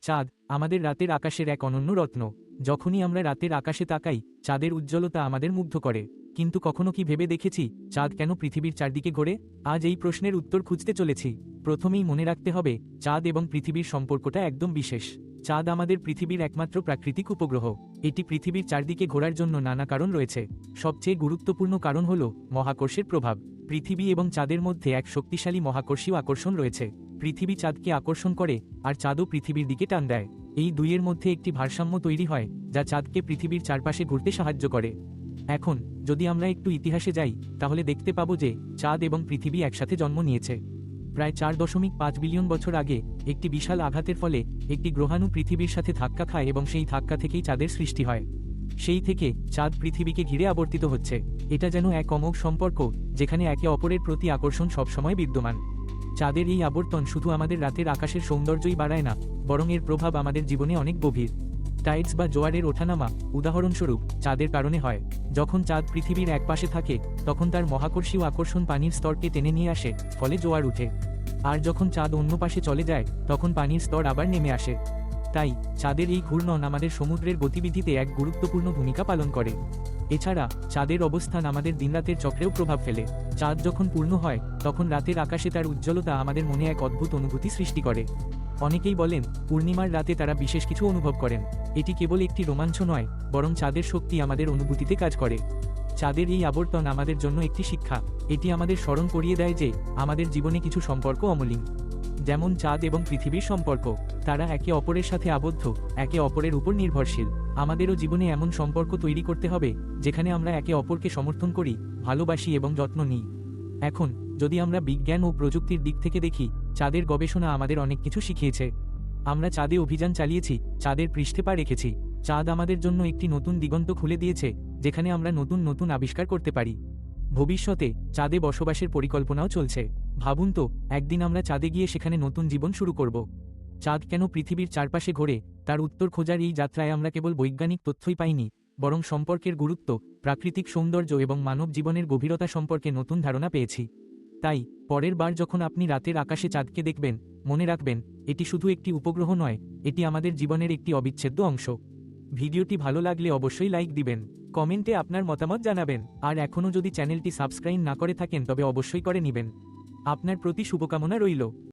চাঁদ আমাদের রাতের আকাশের এক অনন্য রত্ন। যখনই আমরা রাতের আকাশে তাকাই, চাঁদের উজ্জ্বলতা আমাদের মুগ্ধ করে। কিন্তু কখনো কি ভেবে দেখেছি, চাঁদ কেন পৃথিবীর চারদিকে ঘোরে? আজ এই প্রশ্নের উত্তর খুঁজতে চলেছি। প্রথমেই মনে রাখতে হবে, চাঁদ এবং পৃথিবীর সম্পর্কটা একদম বিশেষ। চাঁদ আমাদের পৃথিবীর একমাত্র প্রাকৃতিক উপগ্রহ। এটি পৃথিবীর চারদিকে ঘোরার জন্য নানা কারণ রয়েছে। সবচেয়ে গুরুত্বপূর্ণ কারণ হল মহাকর্ষের প্রভাব। পৃথিবী এবং চাঁদের মধ্যে এক শক্তিশালী মহাকর্ষীয় আকর্ষণ রয়েছে। পৃথিবী চাঁদকে আকর্ষণ করে আর চাঁদও পৃথিবীর দিকে টান দেয়। এই দুইয়ের মধ্যে একটি ভারসাম্য তৈরি হয়, যা চাঁদকে পৃথিবীর চারপাশে ঘুরতে সাহায্য করে। এখন, যদি আমরা একটু ইতিহাসে যাই, তাহলে দেখতে পাবো যে চাঁদ এবং পৃথিবী একসাথে জন্ম নিয়েছে। প্রায় চার দশমিক পাঁচ বিলিয়ন বছর আগে, একটি বিশাল আঘাতের ফলে একটি গ্রহাণু পৃথিবীর সাথে ধাক্কা খায় এবং সেই ধাক্কা থেকেই চাঁদের সৃষ্টি হয়। সেই থেকে চাঁদ পৃথিবীকে ঘিরে আবর্তিত হচ্ছে। এটা যেন এক অমোঘ সম্পর্ক, যেখানে একে অপরের প্রতি আকর্ষণ সবসময় বিদ্যমান। চাঁদের এই আবর্তন শুধু আমাদের রাতের আকাশের সৌন্দর্যই বাড়ায় না, বরং এর প্রভাব আমাদের জীবনে অনেক গভীর। টাইডস বা জোয়ারের ওঠানামা উদাহরণস্বরূপ, চাঁদের কারণে হয়। যখন চাঁদ পৃথিবীর একপাশে থাকে, তখন তার মহাকর্ষীয় আকর্ষণ পানির স্তরকে টেনে নিয়ে আসে, ফলে জোয়ার উঠে। আর যখন চাঁদ অন্য পাশে চলে যায়, তখন পানির স্তর আবার নেমে আসে। তাই চাঁদের এই ঘূর্ণন আমাদের সমুদ্রের গতিবিধিতে এক গুরুত্বপূর্ণ ভূমিকা পালন করে। এছাড়া, চাঁদের অবস্থান আমাদের দিনরাতের চক্রেও প্রভাব ফেলে। চাঁদ যখন পূর্ণ হয়, তখন রাতের আকাশে তার উজ্জ্বলতা আমাদের মনে এক অদ্ভুত অনুভূতি সৃষ্টি করে। অনেকেই বলেন, পূর্ণিমার রাতে তারা বিশেষ কিছু অনুভব করেন। এটি কেবল একটি রোমাঞ্চ নয়, বরং চাঁদের শক্তি আমাদের অনুভূতিতে কাজ করে। চাঁদের এই আবর্তন আমাদের জন্য একটি শিক্ষা। এটি আমাদের স্মরণ করিয়ে দেয় যে, আমাদের জীবনে কিছু সম্পর্ক অমলিন। যেমন চাঁদ এবং পৃথিবীর সম্পর্ক। তারা একে অপরের সাথে আবদ্ধ, একে অপরের উপর নির্ভরশীল। আমাদেরও জীবনে এমন সম্পর্ক তৈরি করতে হবে, যেখানে আমরা একে অপরকে সমর্থন করি, ভালোবাসি এবং যত্ন নিই। এখন, যদি আমরা বিজ্ঞান ও প্রযুক্তির দিক থেকে দেখি, চাঁদের গবেষণা আমাদের অনেক কিছু শিখিয়েছে। আমরা চাঁদে অভিযান চালিয়েছি, চাঁদের পৃষ্ঠে পা রেখেছি। চাঁদ আমাদের জন্য একটি নতুন দিগন্ত খুলে দিয়েছে, যেখানে আমরা নতুন নতুন আবিষ্কার করতে পারি। ভবিষ্যতে, চাঁদে বসবাসের পরিকল্পনাও চলছে। ভাবুন তো, একদিন আমরা চাঁদে গিয়ে সেখানে নতুন জীবন শুরু করব। চাঁদ কেন পৃথিবীর চারপাশে ঘোরে, তার উত্তর খোঁজার এই যাত্রায় আমরা কেবল বৈজ্ঞানিক তথ্যই পাইনি, বরং সম্পর্কের গুরুত্ব, প্রাকৃতিক সৌন্দর্য এবং মানব জীবনের গভীরতা সম্পর্কে নতুন ধারণা পেয়েছি। তাই, পরের বার যখন আপনি রাতের আকাশে চাঁদকে দেখবেন, মনে রাখবেন, এটি শুধু একটি উপগ্রহ নয়, এটি আমাদের জীবনের একটি অবিচ্ছেদ্য অংশ। ভিডিওটি ভালো লাগলে অবশ্যই লাইক দিবেন, কমেন্টে আপনার মতামত জানাবেন, আর এখনও যদি চ্যানেলটি সাবস্ক্রাইব না করে থাকেন তবে অবশ্যই করে নেবেন। আপনার প্রতি শুভকামনা রইল।